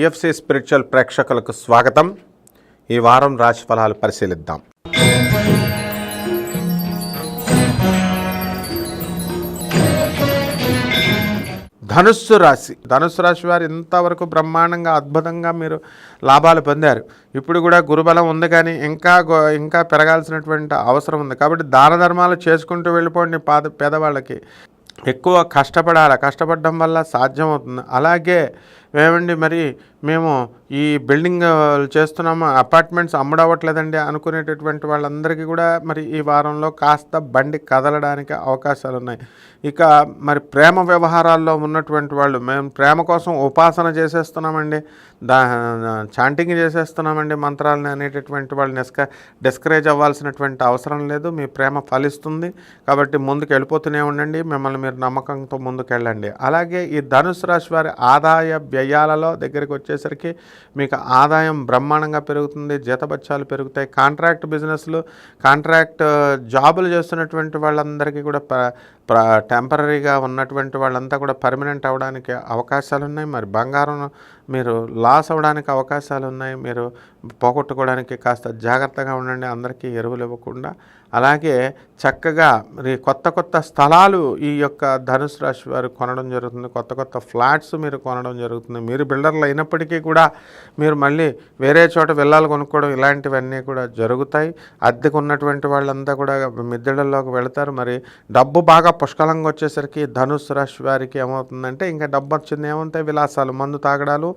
DFC spiritual ప్రేక్షకులకు స్వాగతం. ఈ వారం రాశి ఫలాలు పరిశీలిద్దాం. ధనుస్సు రాశి. ధనుస్సు రాశి వారు ఇంతవరకు బ్రహ్మాండంగా అద్భుతంగా మీరు లాభాలు పొందారు. ఇప్పుడు కూడా గురుబలం ఉంది కానీ ఇంకా గో- ఇంకా పెరగాల్సినటువంటి అవసరం ఉంది. కాబట్టి దాన ధర్మాలు చేసుకుంటూ వెళ్ళిపోండి పాద పేదవాళ్ళకి. ఎక్కువ కష్టపడాలి కష్టపడడం వల్ల సాధ్యమవుతుంది అలాగే ఏమండి మరి మేము ఈ బిల్డింగ్ చేస్తున్నాము అపార్ట్మెంట్స్ అమ్ముడవ్వట్లేదండి అనుకునేటటువంటి వాళ్ళందరికీ కూడా మరి ఈ వారంలో కాస్త బండి కదలడానికి అవకాశాలు ఉన్నాయి ఇక మరి ప్రేమ వ్యవహారాల్లో ఉన్నటువంటి వాళ్ళు మేము ప్రేమ కోసం ఉపాసన చేసేస్తున్నామండి దా చాంటింగ్ చేసేస్తున్నామండి మంత్రాలని అనేటటువంటి వాళ్ళు నిస్క డిస్కరేజ్ అవ్వాల్సినటువంటి అవసరం లేదు మీ ప్రేమ ఫలిస్తుంది. కాబట్టి ముందుకు వెళ్ళిపోతూనే ఉండండి మిమ్మల్ని మీరు నమ్మకంతో ముందుకు వెళ్ళండి. అలాగే ఈ ధనుసు రాశి వారి ఆదాయ వ్యయాలలో దగ్గరికి వచ్చేసరికి మీకు ఆదాయం బ్రహ్మాండంగా పెరుగుతుంది జీతబత్యాలు పెరుగుతాయి. కాంట్రాక్ట్ బిజినెస్లు కాంట్రాక్ట్ జాబులు చేస్తున్నటువంటి వాళ్ళందరికీ కూడా టెంపరీగా ఉన్నటువంటి వాళ్ళంతా కూడా పర్మనెంట్ అవ్వడానికి అవకాశాలు ఉన్నాయి మరి బంగారం మీరు లాస్ అవ్వడానికి అవకాశాలు ఉన్నాయి మీరు పోగొట్టుకోవడానికి కాస్త జాగ్రత్తగా ఉండండి. అందరికీ ఎరువులు ఇవ్వకుండా అలాగే చక్కగా మరి కొత్త కొత్త స్థలాలు ఈ యొక్క ధనుసు రాశి వారు కొనడం జరుగుతుంది. కొత్త కొత్త ఫ్లాట్స్ మీరు కొనడం జరుగుతుంది. మీరు బిల్డర్లు అయినప్పటికీ కూడా మీరు మళ్ళీ వేరే చోట వెళ్ళాలి కొనుక్కోవడం ఇలాంటివన్నీ కూడా జరుగుతాయి. అద్దెకు ఉన్నటువంటి వాళ్ళంతా కూడా మిద్దెడల్లోకి వెళతారు. మరి డబ్బు బాగా పుష్కలంగా వచ్చేసరికి ధనుసు రాశి వారికి ఏమవుతుందంటే ఇంకా డబ్బు వచ్చింది ఏమవుతాయి విలాసాలు మందు తాగడాలు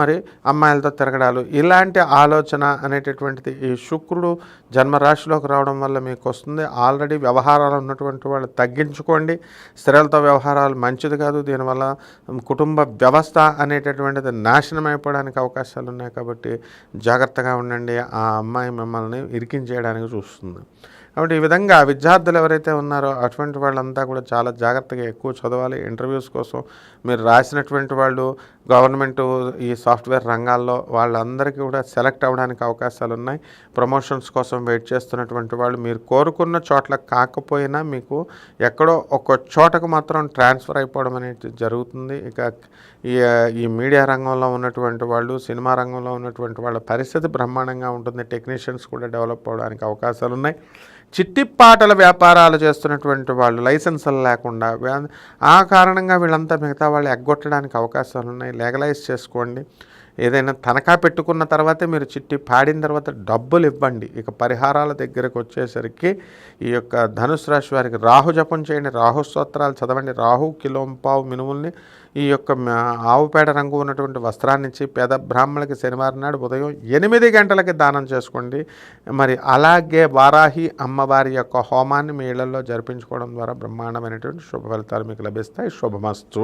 మరి అమ్మాయిలతో తిరగడాలు. ఇలాంటి ఆలోచన అనేటటువంటిది ఈ శుక్రుడు జన్మరాశిలోకి రావడం వల్ల మీకు వస్తుంది. ఆల్రెడీ వ్యవహారాలు ఉన్నటువంటి వాళ్ళు తగ్గించుకోండి. స్త్రీలతో వ్యవహారాలు మంచిది కాదు. దీనివల్ల కుటుంబ వ్యవస్థ అనేటటువంటిది నాశనం అయిపోవడానికి అవకాశాలు ఉన్నాయి కాబట్టి జాగ్రత్తగా ఉండండి. ఆ అమ్మాయి మిమ్మల్ని ఇరికించేయడానికి చూస్తుంది. కాబట్టి ఈ విధంగా విద్యార్థులు ఎవరైతే ఉన్నారో అటువంటి వాళ్ళంతా కూడా చాలా జాగ్రత్తగా ఎక్కువ చదవాలి. ఇంటర్వ్యూస్ కోసం మీరు రాసినటువంటి వాళ్ళు గవర్నమెంట్ ఈ సాఫ్ట్వేర్ రంగాల్లో వాళ్ళందరికీ కూడా సెలెక్ట్ అవ్వడానికి అవకాశాలు ఉన్నాయి. ప్రమోషన్స్ కోసం వెయిట్ చేస్తున్నటువంటి వాళ్ళు మీరు కోరుకున్న చోట్ల కాకపోయినా మీకు ఎక్కడో ఒక చోటకు మాత్రం ట్రాన్స్ఫర్ అయిపోవడం అనేది జరుగుతుంది. ఇక ఈ ఈ మీడియా రంగంలో ఉన్నటువంటి వాళ్ళు సినిమా రంగంలో ఉన్నటువంటి వాళ్ళ పరిస్థితి బ్రహ్మాండంగా ఉంటుంది. టెక్నీషియన్స్ కూడా డెవలప్ అవడానికి అవకాశాలు ఉన్నాయి. చిట్టిపాటల వ్యాపారాలు చేస్తున్నటువంటి వాళ్ళు లైసెన్సులు లేకుండా ఆ కారణంగా వీళ్ళంతా మిగతా వాళ్ళు ఎగ్గొట్టడానికి అవకాశాలు ఉన్నాయి. లీగలైజ్ చేసుకోండి. ఏదైనా తనఖా పెట్టుకున్న తర్వాతే మీరు చిట్టి పాడిన తర్వాత డబ్బులు ఇవ్వండి. ఇక పరిహారాల దగ్గరకు వచ్చేసరికి ఈ యొక్క ధనుసు రాశి వారికి రాహు జపం చేయండి. రాహు స్తోత్రాలు చదవండి. రాహు కిలోంపావు మినుముల్ని ఈ యొక్క మ- ఆవు పేడ రంగు ఉన్నటువంటి వస్త్రాన్నిచ్చి పేద బ్రాహ్మణులకి శనివారం నాడు ఉదయం ఎనిమిది గంటలకి దానం చేసుకోండి. మరి అలాగే వారాహి అమ్మ అమ్మవారి యొక్క హోమాన్ని మీ ఇళ్ళలో జరిపించుకోవడం ద్వారా బ్రహ్మాండమైనటువంటి శుభ ఫలితాలు మీకు లభిస్తాయి. శుభమస్తు.